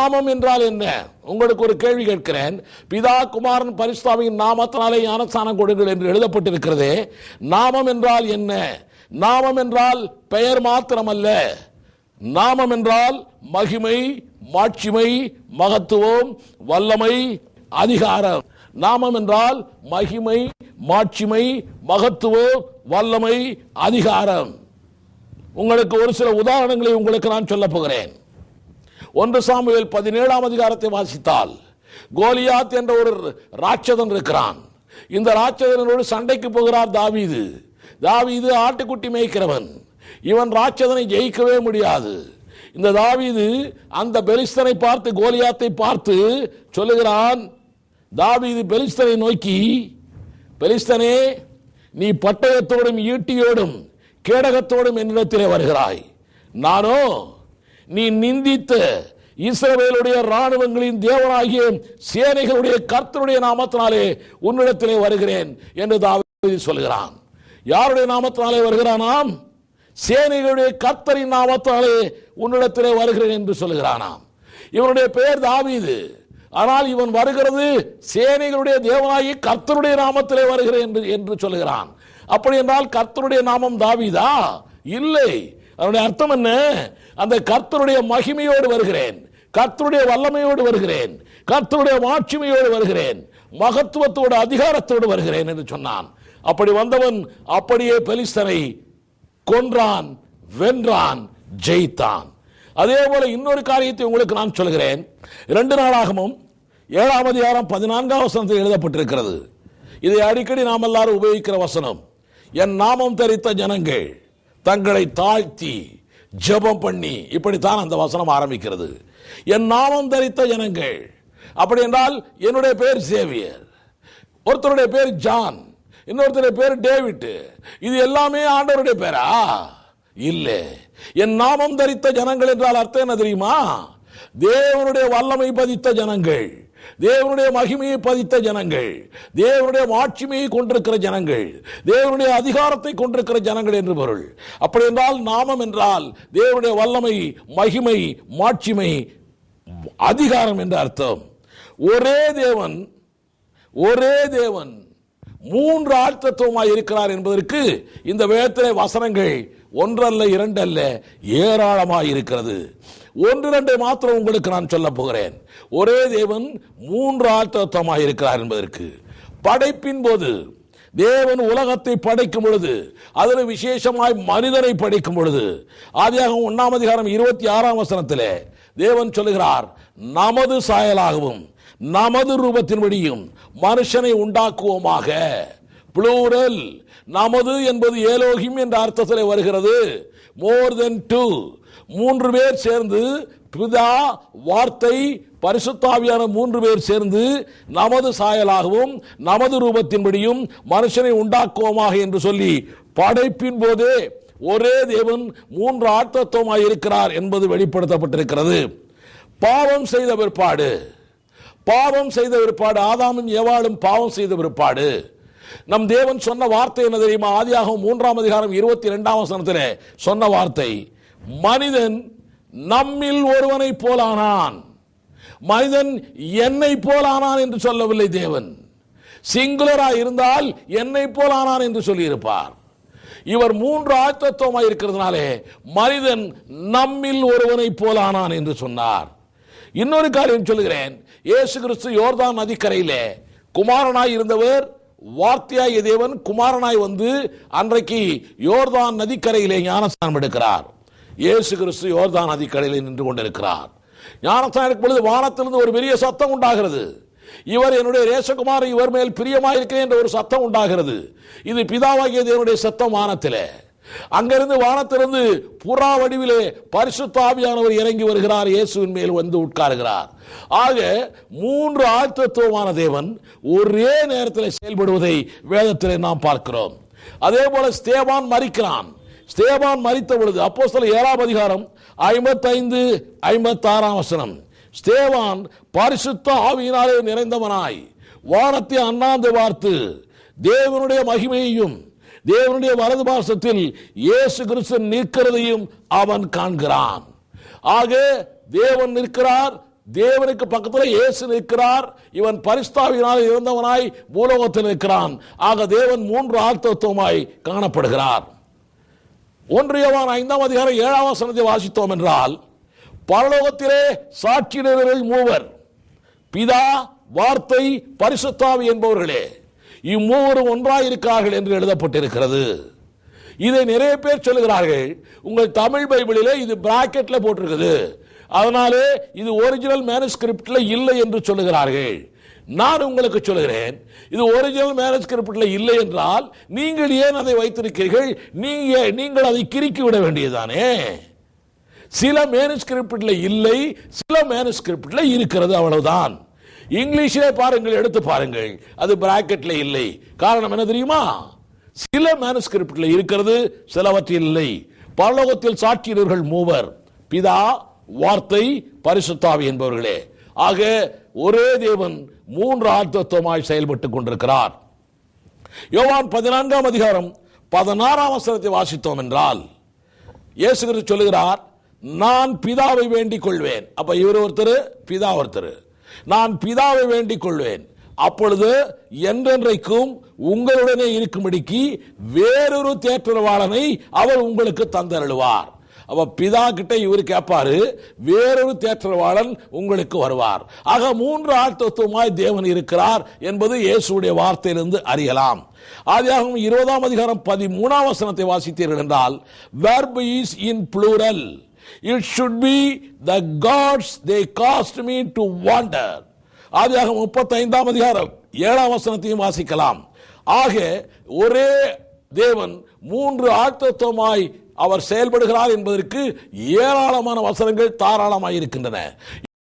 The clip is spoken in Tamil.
நாமம் என்றால் என்ன? உங்களுக்கு ஒரு கேள்வி கேட்கிறேன். பிதா குமாரன் பரிசுத்தாமியின் நாமத்தினாலே ஞானஸ்தானம் கொடுங்கள் என்று எழுதப்பட்டிருக்கிறதே. நாமம் என்றால் என்ன? நாமம் என்றால் பெயர் மாத்திரமல்ல. நாமம் என்றால் மகிமை மாட்சிமை மகத்துவம் வல்லமை அதிகாரம். நாமம் என்றால் மகிமை மாட்சிமை மகத்துவம் வல்லமை அதிகாரம். உங்களுக்கு ஒரு சில உதாரணங்களை உங்களுக்கு நான் சொல்லப் போகிறேன். ஒன்று சாமுவேல் பதினேழாம் அதிகாரத்தை வாசித்தால் கோலியாத் என்ற ஒரு ராட்சதன் இருக்கிறான். இந்த ராட்சதனோடு சண்டைக்கு போகிறார் தாவீது. தாவீது ஆட்டுக்குட்டி மேய்க்கிறவன். இவன் ராட்சதனை ஜெயிக்கவே முடியாது. இந்த தாவீது அந்த பெலிஸ்தனை பார்த்து கோலியாத்தை பார்த்து சொல்லுகிறான் தாவீது பெலிஸ்தனை நோக்கி பெலிஸ்தனே நீ பட்டயத்தோடும் ஈட்டியோடும் கேடகத்தோடும் என்னிடத்திலே வருகிறாய். நானோ நீ நிந்தித்த இஸ்ரவேலுடைய ராணுவங்களின் தேவனாகிய சேனைகளுடைய கர்த்தருடைய நாமத்தினாலே உன்னிடத்திலே வருகிறேன் என்று தாவீது சொல்கிறான். யாருடைய நாமத்தினாலே வருகிறானாம்? சேனைகளுடைய கர்த்தரின் நாமத்தினாலே உன்னிடத்திலே வருகிறேன் என்று சொல்கிறானாம். இவனுடைய பெயர் தாவீது. ஆனால் இவன் வருகிறது சேனைகளுடைய தேவனாகி கர்த்தருடைய நாமத்திலே வருகிறேன் என்று என்று சொல்கிறான். அப்படி என்றால் கர்த்தருடைய நாமம் தாவீதா? இல்லை. அதனுடைய அர்த்தம் என்ன? அந்த கர்த்தருடைய மகிமையோடு வருகிறேன். கர்த்தருடைய வல்லமையோடு வருகிறேன். கர்த்தருடைய மாட்சிமையோடு வருகிறேன். மகத்துவத்தோடு அதிகாரத்தோடு வருகிறேன் என்று சொன்னான். அப்படி வந்தவன் அப்படியே பெலிஸ்தனை கொன்றான் வென்றான் ஜெயித்தான். அதே போல இன்னொரு காரியத்தை உங்களுக்கு நான் சொல்கிறேன். இரண்டு நாளாகவும் ஏழாம் அதிகாரம் பதினான்காம் வசனத்தில் எழுதப்பட்டிருக்கிறது. இதை அடிக்கடி நாம் எல்லாரும் உபயோகிக்கிற வசனம். என் நாமம் தரித்த ஜனங்கள் தங்களை தாழ்த்தி ஜெபம் பண்ணி இப்படித்தான் அந்த வசனம் ஆரம்பிக்கிறது. என் நாமம் தரித்த ஜனங்கள். அப்படி என்றால் என்னுடைய பேர் சேவியர். ஒருத்தருடைய பேர் ஜான். இன்னொருத்தருடைய பேர் டேவிட் இது எல்லாமே ஆண்டவருடைய பேரா? இல்லை. என் நாமம் தரித்த ஜனங்கள் என்றால் அர்த்தம் என்ன தெரியுமா? தேவனுடைய வல்லமை பதித்த ஜனங்கள். தேவனுடைய மகிமையை பதித்த ஜனங்கள் தேவனுடைய மாட்சிமையை கொண்டிருக்கிற ஜனங்கள் தேவனுடைய அதிகாரத்தை கொண்டிருக்கிற ஜனங்கள் என்று பொருள். அப்படி என்றால் நாமம் என்றால் தேவனுடைய வல்லமை மகிமை மாட்சிமை அதிகாரம் என்று அர்த்தம். ஒரே தேவன் ஒரே தேவன் மூன்று ஆழ்த்தத்துவமாய் இருக்கிறார் என்பதற்கு இந்த வேதத்திலே வசனங்கள் ஒன்றல்ல இரண்டல்ல ஏராளமாக இருக்கிறது. ஒன்றிரண்டை மாத்திரம் உங்களுக்கு நான் சொல்ல போகிறேன். ஒரே தேவன் மூன்று ஆழ்த்தத்துவமாய் இருக்கிறார் என்பதற்கு. படைப்பின் போது தேவன் உலகத்தை படைக்கும் பொழுது அதில் விசேஷமாய் மனிதனை படைக்கும் பொழுது ஆதியாக ஒன்றாம் அதிகாரம் இருபத்தி ஆறாம் வசனத்தில் தேவன் சொல்லுகிறார் நமது சாயலாகவும் நமது ரூபத்தின்படியும் மனுஷனை உண்டாக்குவோமாக. புளூரல் நமது என்பது ஏலோகிம் என்ற அர்த்தத்தில் வருகிறது. மோர் தென் டூ மூன்று பேர் சேர்ந்து பிதா வார்த்தை பரிசுத்தாவியான மூன்று பேர் சேர்ந்து நமது சாயலாகவும் நமது ரூபத்தின்படியும் மனுஷனை உண்டாக்குவோமாக என்று சொல்லி படைப்பின் போதே ஒரே தேவன் மூன்று ஆட்டத்துவமாய் இருக்கிறார் என்பது வெளிப்படுத்தப்பட்டிருக்கிறது. பாவம் செய்த பிற்பாடு. பாவம் செய்த பிற்பாடு. ஆதாமும் எவாளும் பாவம் செய்த பிற்பாடு. நம் தேவன் சொன்ன வார்த்தை என்ன தெரியுமா? ஆதியாகவும் மூன்றாம் அதிகாரம் இருபத்தி இரண்டாம் வசனத்திலே சொன்ன வார்த்தை மனிதன் நம்மில் ஒருவனை போலானான். மனிதன் என்னை போலானான் என்று சொல்லவில்லை தேவன். சிங்குலரா இருந்தால் என்னை போலானான் என்று சொல்லியிருப்பார். இவர் மூன்று ஆழ்த்தத்துவமாய் இருக்கிறதுனாலே மனிதன் நம்மில் ஒருவனை போலானான் என்று சொன்னார். இன்னொரு காரியம் சொல்லுகிறேன். இயேசு கிறிஸ்து யோர்தான் நதிக்கரையிலே குமாரனாய் இருந்தவர் வார்த்தையாகிய தேவன் குமாரனாய் வந்து அன்றைக்கு யோர்தான் நதிக்கரையிலே ஞானஸ்தானம் எடுக்கிறார். இயேசு கிறிஸ்து யோர்தான் நதிக்கரையிலே நின்று கொண்டிருக்கிறார். ஞானஸ்தானம் எடுக்கும் பொழுது வானத்திலிருந்து ஒரு பெரிய சத்தம் உண்டாகிறது. இவர் என்னுடைய ரேசகுமார் இவர் மேல் பிரியமாயிருக்கிறேன் என்ற ஒரு சத்தம் உண்டாகிறது. இது பிதாவாகிய தேவனுடைய சத்தம் வானத்திலே. அங்கிருந்து வானத்திலிருந்து புறா வடிவிலே பரிசுத்தாவியானவர் இறங்கி வருகிறார். இயேசுவின் மேல் வந்து உட்காருகிறார். ஆக மூன்று ஆழ்த்தத்துவமான தேவன் ஒரே நேரத்தில் செயல்படுவதை வேதத்திலே நாம் பார்க்கிறோம். அதே போல ஸ்தேவான் மறிக்கிறான் ஸ்தேவான் மறித்த பொழுது அப்போ ஏழாம் அதிகாரம் ஐம்பத்தைந்து ஐம்பத்தாறாம் வசனம். ஸ்தேவான் பரிசுத்த ஆவியினாலே நிறைந்தவனாய். வானத்தை அண்ணாந்து பார்த்து தேவனுடைய மகிமையையும் தேவனுடைய வலது பாசத்தில் இயேசு கிறிஸ்து நிற்கிறதையும் அவன் காண்கிறான். ஆக தேவன் நிற்கிறார் தேவனுக்கு பக்கத்தில் இயேசு நிற்கிறார் இவன் பரிஸ்தாவினால் இருந்தவனாய் பூலோகத்தில் நிற்கிறான். ஆக தேவன் மூன்று ஆழ்த்தத்துவமாய் காணப்படுகிறார். ஒன்றியவான் ஐந்தாம் அதிகாரம் ஏழாம் வசனத்தை வாசித்தோம் என்றால் பரலோகத்திலே சாட்சியினர்கள் மூவர் பிதா வார்த்தை பரிசுத்தாவி என்பவர்களே. இம்மூவரும் ஒன்றாயிருக்கிறார்கள் என்று எழுதப்பட்டிருக்கிறது. இதை நிறைய பேர் சொல்லுகிறார்கள். உங்கள் தமிழ் பைபிளிலே இது பிராக்கெட்ல போட்டிருக்குது. அதனாலே இது ஒரிஜினல் மேனுஸ்கிரிப்டில் இல்லை என்று சொல்லுகிறார்கள். நான் உங்களுக்கு சொல்லுகிறேன் இது ஒரிஜினல் மேனுஸ்கிரிப்டில் இல்லை என்றால் நீங்கள் ஏன் அதை வைத்திருக்கிறீர்கள்? நீங்கள் நீங்கள் அதை கிறுக்கி விட வேண்டியதானே சில மேனுஸ்கிரிப்டில் இல்லை சில மேனுஸ்கிரிப்டில் இருக்கிறது அவ்வளவுதான். இங்கிலீஷிலே பாருங்கள் எடுத்து பாருங்கள். அது பிராக்கெட்ல இல்லை. காரணம் என்ன தெரியுமா? சில மேனுஸ்கிரிப்ட்ல இருக்கிறது சிலவற்றில் இல்லை. பரலோகத்தில் சாட்சியர்கள் மூவர். பிதா வார்த்தை பரிசுத்தாவி என்பவர்களே. ஆக ஒரே தேவன் மூன்று ஆழ்த்தத்துவமாய் செயல்பட்டுக் கொண்டிருக்கிறார். யோவான் பதினான்காம் அதிகாரம் பதினாறாம் வசனத்தை வாசித்தோம் என்றால் இயேசு சொல்லுகிறார் நான் பிதாவை வேண்டிக் கொள்வேன். அப்ப இவர் ஒருத்தர் பிதா ஒருத்தர். நான் பிதாவை வேண்டிக் கொள்வேன். அப்பொழுது என்றென்றைக்கும் உங்களுடனே இருக்கும்படிக்கு வேறொரு தேற்றரவாளனை அவர் உங்களுக்கு தந்தருள்வார். அப்ப பிதா கிட்ட இவர் கேட்பாரு வேறொரு தேற்றவாளன் உங்களுக்கு வருவார். ஆக மூன்று ஆழ்த்தத்துவமாய் தேவன் இருக்கிறார் என்பது இயேசுடைய வார்த்தையிலிருந்து அறியலாம். ஆதியாகவும் இருபதாம் அதிகாரம் பதிமூணாம் வசனத்தை வாசித்தீர்கள் என்றால் verb is in plural. It should be the gods they cast me to wander ஆதியாக முப்பத்தைந்தாம் அதிகாரம் ஏழாம் வசனத்தையும் வாசிக்கலாம். ஆக ஒரே தேவன் மூன்று ஆழ்த்தத்துவமாய் அவர் செயல்படுகிறார் என்பதற்கு ஏராளமான வசனங்கள் தாராளமாக இருக்கின்றன.